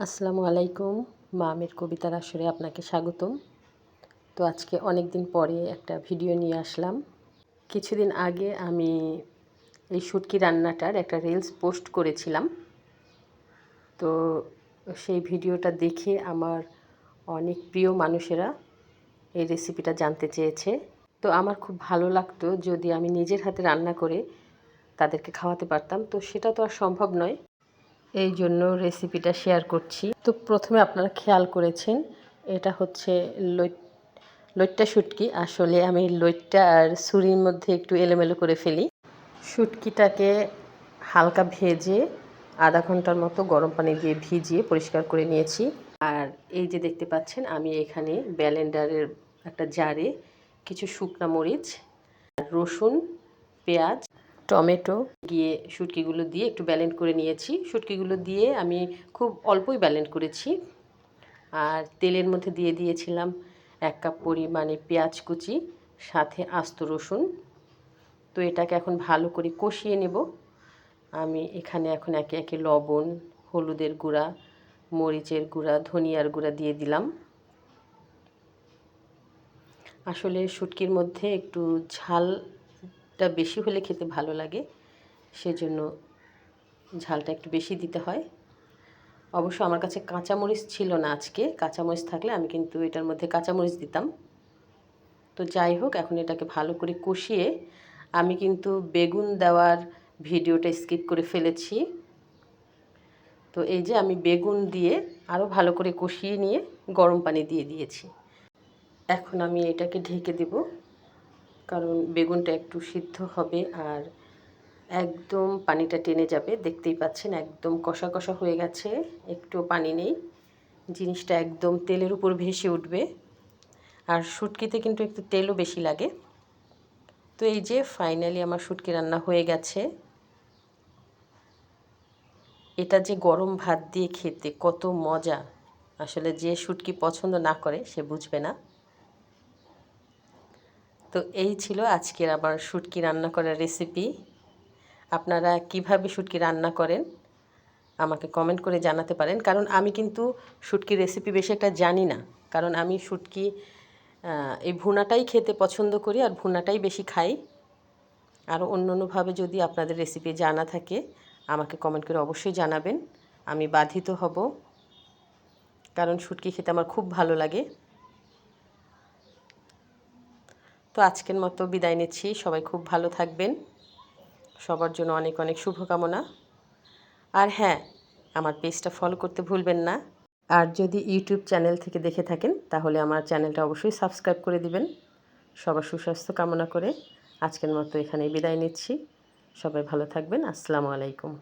আসসালামু আলাইকুম, মা মামের কবিতার আসরে আপনাকে স্বাগতম। তো আজকে অনেক দিন পরে একটা ভিডিও নিয়ে আসলাম। কিছুদিন আগে আমি এই শুটকি রান্নাটার একটা রিলস পোস্ট করেছিলাম। তো সেই ভিডিওটা দেখে আমার অনেক প্রিয় মানুষেরা এই রেসিপিটা জানতে চেয়েছে। তো আমার খুব ভালো লাগতো যদি আমি নিজের হাতে রান্না করে তাদেরকে খাওয়াতে পারতাম। তো সেটা তো আর সম্ভব নয়। এই জন্য রেসিপিটা শেয়ার করছি। তো প্রথমে আপনারা খেয়াল করেছেন, এটা হচ্ছে লই লইট্টা শুটকি। আসলে আমি লইট্টা আর ছুরির মধ্যে একটু এলোমেলো করে ফেলি। শুটকিটাকে হালকা ভেজে আধা ঘণ্টার মতো গরম পানি দিয়ে ভিজিয়ে পরিষ্কার করে নিয়েছি। আর এই যে দেখতে পাচ্ছেন, আমি এখানে ব্যালেন্ডারের একটা জারে কিছু শুকনা মরিচ, রসুন, পেঁয়াজ টমেটো গিয়ে শুটকিগুলো দিয়ে একটু ব্যালেন্ড করে নিয়েছি। শুটকিগুলো দিয়ে আমি খুব অল্পই ব্যালেন্ড করেছি। আর তেলের মধ্যে দিয়ে দিয়েছিলাম এক কাপ পরিমাণে পেঁয়াজ কুচি, সাথে আস্ত রসুন। তো এটাকে এখন ভালো করে কষিয়ে নেব। আমি এখানে এখন একে একে লবণ, হলুদের গুঁড়া, মরিচের গুঁড়া, ধনিয়ার গুঁড়া দিয়ে দিলাম। আসলে শুটকির মধ্যে একটু ঝাল ঝালটা বেশি হলে খেতে ভালো লাগে। সেজন্য ঝালটা একটু বেশি দিতে হয়। অবশ্য আমার কাছে কাঁচামরিচ ছিল না আজকে। কাঁচামরিচ থাকলে আমি কিন্তু এটার মধ্যে কাঁচামরিচ দিতাম। তো যাই হোক, এখন এটাকে ভালো করে কষিয়ে আমি কিন্তু বেগুন দেওয়ার ভিডিওটা স্কিপ করে ফেলেছি। তো এই যে আমি বেগুন দিয়ে আরও ভালো করে কষিয়ে নিয়ে গরম পানি দিয়ে দিয়েছি। এখন আমি এটাকে ঢেকে দেবো। কারণ বেগুনটা একটু সিদ্ধ হবে আর একদম পানিটা টেনে যাবে, দেখতেই পাচ্ছেন একদম কষা কষা হয়ে গেছে একটু পানি নেই। জিনিসটা একদম তেলের উপর ভেসে উঠবে আর শুটকিতে কিন্তু একটু তেলও বেশি লাগে। তো এই যে ফাইনালি আমার শুটকি রান্না হয়ে গেছে। এটা যে গরম ভাত দিয়ে খেতে কত মজা। আসলে যে শুটকি পছন্দ না করে সে বুঝবে না। তো এই ছিল আজকের আমার শুটকি রান্না করার রেসিপি আপনারা কীভাবে শুটকি রান্না করেন, আমাকে কমেন্ট করে জানাতে পারেন। কারণ আমি কিন্তু শুটকির রেসিপি বেশি একটা জানি না। কারণ আমি শুটকি এই ভুনাটাই খেতে পছন্দ করি আর ভুনাটাই বেশি খাই। আর অন্য অন্যভাবে যদি আপনাদের রেসিপি জানা থাকে, আমাকে কমেন্ট করে অবশ্যই জানাবেন। আমি বাধিত হব। কারণ শুটকি খেতে আমার খুব ভালো লাগে। তো আজকের মতো বিদায় নিচ্ছি। সবাই খুব ভালো থাকবেন। সবার জন্য অনেক অনেক শুভকামনা। আর হ্যাঁ আমার পেজটা ফলো করতে ভুলবেন না। আর যদি ইউটিউব চ্যানেল থেকে দেখে থাকেন, তাহলে আমার চ্যানেলটা অবশ্যই সাবস্ক্রাইব করে দিবেন। সবার সুস্বাস্থ্য কামনা করে আজকের মতো এখানেই বিদায় নিচ্ছি। সবাই ভালো থাকবেন। আসসালামু আলাইকুম।